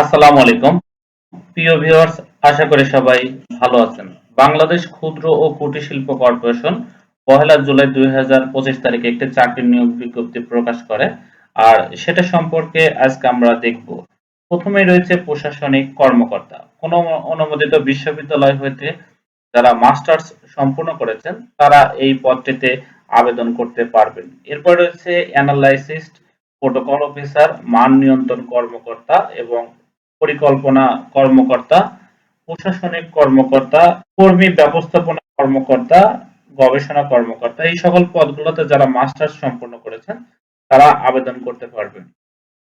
আসসালামু আলাইকুম। প্রিয় ভিউয়ার্স, আশা করি সবাই ভালো আছেন। বাংলাদেশ ক্ষুদ্র ও কুটির শিল্প কর্পোরেশন পহেলা জুলাই দুই হাজার পঁচিশ তারিখে একটি চাকরি নিয়োগ বিজ্ঞপ্তি প্রকাশ করে। আর সেটা সম্পর্কে আজকে আমরা দেখব। প্রথমেই রয়েছে প্রশাসনিক কর্মকর্তা। কোন অনুমোদিত বিশ্ববিদ্যালয় হইতে যারা মাস্টার্স সম্পূর্ণ করেছেন, তারা এই পদটিতে আবেদন করতে পারবেন। এরপর রয়েছে অ্যানালাইসিস্ট প্রোটোকল অফিসার, মান নিয়ন্ত্রণ কর্মকর্তা এবং পরিকল্পনা কর্মকর্তা, প্রশাসনিক কর্মকর্তা, কর্মী ব্যবস্থাপনা কর্মকর্তা, গবেষণা কর্মকর্তা, এই সকল পদগুলোতে যারা মাস্টার্স সম্পন্ন করেছেন, তারা আবেদন করতে পারবেন।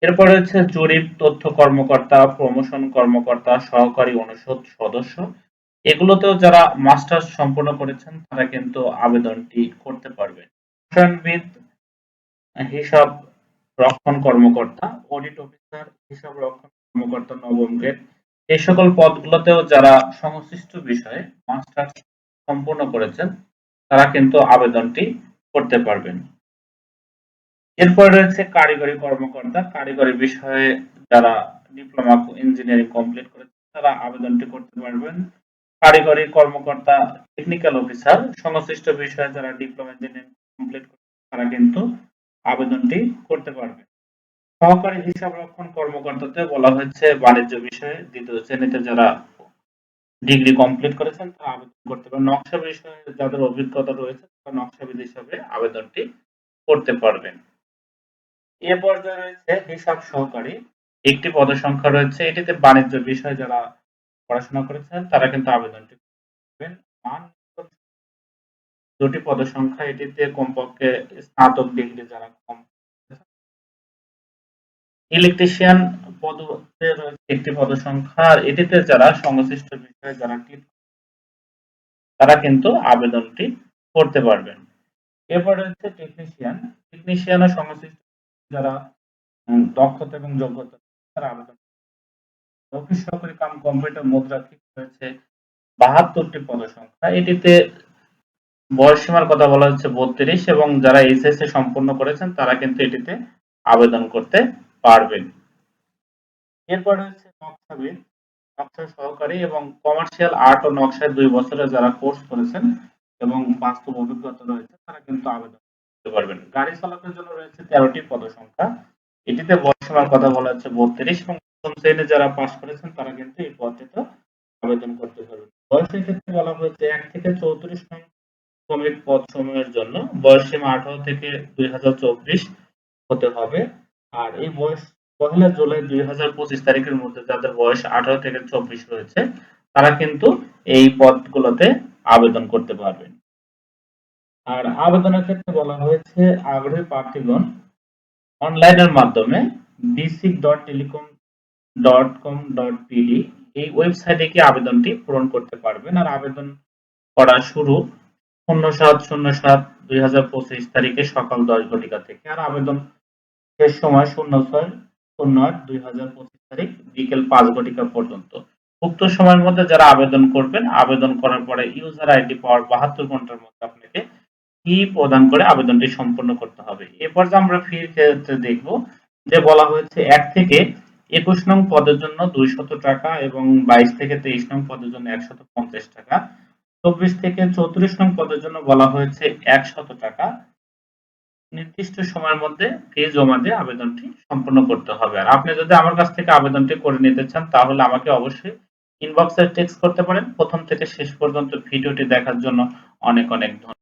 এরপরে হচ্ছে জরিপ, তথ্য কর্মকর্তা প্রমোশন কর্মকর্তা, সহকারী অনুষদ সদস্য। এগুলোতেও যারা মাস্টার্স সম্পন্ন করেছেন, তারা কিন্তু আবেদনটি করতে পারবেন। রসায়নবিদ হিসাব রক্ষণ কর্মকর্তা অডিট অফিসার হিসাব রক্ষণ কর্মকর্তা নবম গ্রেড এই সকল পদগুলোতেও যারা সংশ্লিষ্ট বিষয়ে মাস্টার্স সম্পূর্ণ করেছেন, তারা কিন্তু আবেদনটি করতে পারবেন। এরপর রয়েছে কারিগরি কর্মকর্তা। কারিগরি বিষয়ে যারা ডিপ্লোমা ইঞ্জিনিয়ারিং কমপ্লিট করেছেন, তারা আবেদনটি করতে পারবেন। কারিগরি কর্মকর্তা টেকনিক্যাল অফিসার সংশ্লিষ্ট বিষয়ে যারা ডিপ্লোমা ইঞ্জিনিয়ারিং কমপ্লিট করেছেন, তারা কিন্তু আবেদনটি করতে পারবে সহকারী হিসাব রক্ষণ কর্মকর্তাতে বলা হয়েছে, বাণিজ্য বিষয়ে দ্বিতীয় শ্রেণীতে যারা ডিগ্রি কমপ্লিট করেছেন, তারা আবেদন করতে পারেন নকশা বিষয়ে যাদের অভিজ্ঞতা রয়েছে, তারা নকশাবিদ হিসাবে আবেদনটি করতে পারবেন। এ পর্যায়ে রয়েছে হিসাব সহকারী। একটি পদসংখ্যা রয়েছে। এটিতে বাণিজ্য বিষয়ে যারা পড়াশোনা করেছেন, তারা কিন্তু আবেদনটি করবেন। মান দুটি পদসংখ্যা, এটিতে কমপক্ষে স্নাতক ডিগ্রি যারা কম ইলেকট্রিশিয়ান পদে রয়েছে একটি পদসংখ্যা, আর এটিতে যারা সংশ্লিষ্ট বিষয়ে যারা তারা কিন্তু আবেদনটি করতে পারবেন। এরপর রয়েছে টেকনিশিয়ান টেকনিশিয়ান ও সংশ্লিষ্ট যারা দক্ষতা এবং যোগ্যতা, তারা আবেদন অফিস সহকারী কাম কম্পিউটার মুদ্রা ঠিক রয়েছে, বাহাত্তরটি পদসংখ্যা। এটিতে বয়স সীমার কথা বলা হচ্ছে বত্রিশ, এবং যারা এইচএসসি সম্পূর্ণ করেছেন তারা কিন্তু এটিতে আবেদন করতে পারবেন। এরপর হচ্ছে নকশাবিদ নকশা সহকারী এবং কমার্শিয়াল আর্ট ও নকশায় দুই বছরের যারা কোর্স করেছেন এবং বাস্তব অভিজ্ঞতা রয়েছে, তারা কিন্তু আবেদন করতে পারবেন। গাড়ি চালকের জন্য রয়েছে তেরোটি পদসংখ্যা। এটিতে বয়সীমার কথা বলা হচ্ছে বত্রিশ এবং প্রথম শ্রেণি যারা পাশ করেছেন, তারা কিন্তু এই পদটিতে আবেদন করতে পারবেন। বয়সের ক্ষেত্রে বলা হয়েছে এক থেকে চৌত্রিশ নং শ্রমিক পদ সমূহের জন্য বয়স সীমা আঠারো থেকে দুই হাজার চব্বিশ হতে হবে। আর এই বয়স পহেলা জুলাই দুই হাজার পঁচিশ তারিখের মধ্যে যাদের বয়স আঠারো থেকে চব্বিশ রয়েছে, তারা কিন্তু এই পদগুলোতে আবেদন করতে পারবেন। আর আবেদনের ক্ষেত্রে বলা হয়েছে, আগ্রহী প্রার্থীগণ অনলাইনের মাধ্যমে BSCIC dot telecom dot com dot PD এই ওয়েবসাইটে গিয়ে আবেদনটি পূরণ করতে পারবেন। আর আবেদন করা শুরু শূন্য সাত শূন্য সাত দুই হাজার পঁচিশ তারিখে সকাল দশ ঘটিকা থেকে। আর আবেদন শেষ সময় শূন্য ছয় শূন্য আট দুই হাজার পঁচিশ তারিখ বিকেল পাঁচ ঘটিকা পর্যন্ত। উক্ত সময়ের মধ্যে যারা আবেদন করবেন, আবেদন করার পরে ইউজার আইডি পাওয়ার বাহাত্তর ঘণ্টার মধ্যে আপনাকে কি প্রদান করে আবেদনটি সম্পন্ন করতে হবে। এরপর যে আমরা ফির ক্ষেত্রে দেখব, যে বলা হয়েছে এক থেকে একুশ নং পদের জন্য দুইশত টাকা এবং বাইশ থেকে তেইশ নং পদের জন্য একশত পঞ্চাশ টাকা। চব্বিশ থেকে চৌত্রিশ নং পদের জন্য বলা হয়েছে একশত টাকা। নির্দিষ্ট সময়ের মধ্যে ফি জমা দিয়ে আবেদনটি সম্পূর্ণ করতে হবে। আর আপনি যদি আমার কাছ থেকে আবেদনটি করে নিতে চান, তাহলে আমাকে অবশ্যই ইনবক্সে টেক্সট করতে পারেন। প্রথম থেকে শেষ পর্যন্ত ভিডিওটি দেখার জন্য অনেক অনেক ধন্যবাদ।